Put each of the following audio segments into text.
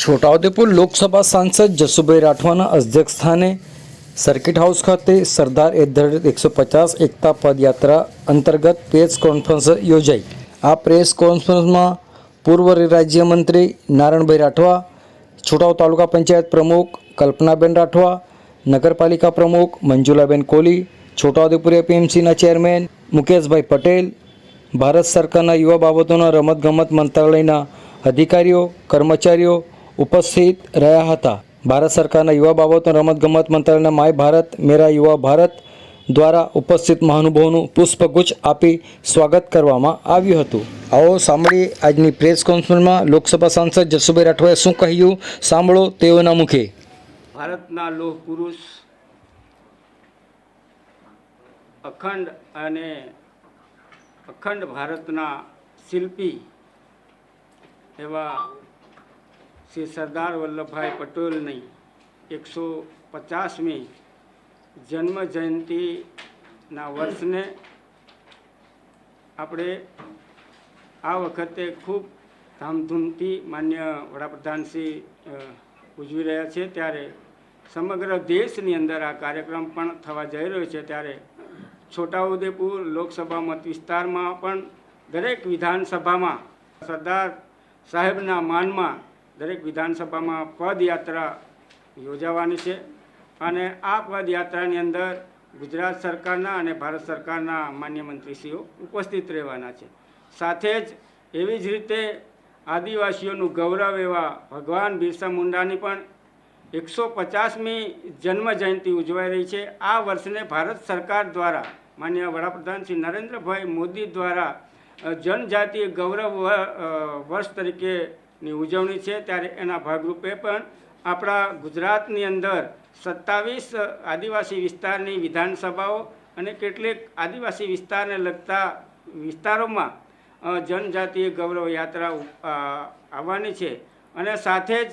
છોટાઉદેપુર લોકસભા સાંસદ જસુભાઈ રાઠવાના અધ્યક્ષસ્થાને circuit house ખાતે સરદાર એટ એકસો પચાસ એકતા પદયાત્રા અંતર્ગત પ્રેસ કોન્ફરન્સ યોજાઈ. આ પ્રેસ કોન્ફરન્સમાં પૂર્વ રાજ્યમંત્રી નારણભાઈ રાઠવા, છોટાઉ તાલુકા પંચાયત પ્રમુખ કલ્પનાબેન રાઠવા, નગરપાલિકા પ્રમુખ મંજુલાબેન કોલી, છોટાઉદેપુર એપીએમસીના ચેરમેન મુકેશભાઈ પટેલ, ભારત સરકારના યુવા બાબતોના રમતગમત મંત્રાલયના અધિકારીઓ, કર્મચારીઓ ઉપસ્થિત રહ્યા હતા. ભારત સરકારના યુવા બાબતો રમતગમત મંત્રાલયના માય ભારત મેરા યુવા ભારત દ્વારા ઉપસ્થિત મહાનુભાવોનું પુષ્પગુચ્છ આપી સ્વાગત કરવામાં આવ્યું હતું. આવો સાંભળીએ આજની પ્રેસ કોન્ફરન્સમાં લોકસભા સાંસદ જસુભાઈ રાઠવાએ શું કહ્યું? સાંભળો તેઓના મુખે. ભારતના લોહ પુરુષ અખંડ અને અખંડ ભારતના શિલ્પી એવા શ્રી સરદાર વલ્લભભાઈ પટેલની એકસો પચાસમી જન્મ જયંતિના વર્ષને આપણે આ વખતે ખૂબ ધામધૂમથી માન્ય વડાપ્રધાન શ્રી ઉજવી રહ્યા છે. ત્યારે સમગ્ર દેશની અંદર આ કાર્યક્રમ પણ થવા જઈ રહ્યો છે. ત્યારે છોટાઉદેપુર લોકસભા મત વિસ્તારમાં પણ દરેક વિધાનસભામાં સરદાર સાહેબના માનમાં દરેક વિધાનસભામાં પદયાત્રા યોજાવાની છે અને આ પદયાત્રાની અંદર ગુજરાત સરકારના અને ભારત સરકારના માન્ય મંત્રીશ્રીઓ ઉપસ્થિત રહેવાના છે. સાથે જ એવી જ રીતે આદિવાસીઓનું ગૌરવ એવા ભગવાન બિરસા મુંડાની પણ એકસો પચાસમી જન્મ જયંતિ ઉજવાઈ રહી છે. આ વર્ષને ભારત સરકાર દ્વારા માન્ય વડાપ્રધાન શ્રી નરેન્દ્રભાઈ મોદી દ્વારા જનજાતીય ગૌરવ વર્ષ અ, તરીકેની ઉજવણી છે, ત્યારે એના ભાગરૂપે પણ આપણા ગુજરાતની અંદર સત્તાવીસ આદિવાસી વિસ્તારની વિધાનસભાઓ અને કેટલીક આદિવાસી વિસ્તારને લગતા વિસ્તારોમાં જનજાતીય ગૌરવ યાત્રા આવવાની છે. અને સાથે જ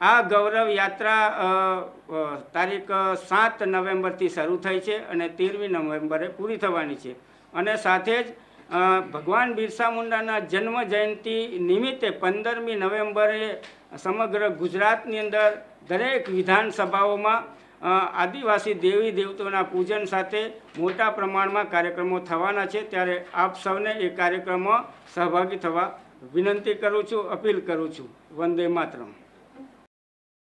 આ ગૌરવ યાત્રા તારીખ સાત નવેમ્બરથી શરૂ થઈ છે અને તેરમી નવેમ્બરે પૂરી થવાની છે. અને સાથે જ ભગવાન બિરસા મુંડાના જન્મ જયંતિ નિમિત્તે પંદરમી નવેમ્બરે સમગ્ર ગુજરાતની અંદર દરેક વિધાનસભાઓમાં આદિવાસી દેવી દેવતાઓના પૂજન સાથે મોટા પ્રમાણમાં કાર્યક્રમો થવાના છે. ત્યારે આપ સૌને એ કાર્યક્રમમાં સહભાગી થવા વિનંતી કરું છું, અપીલ કરું છું. વંદે માતરમ.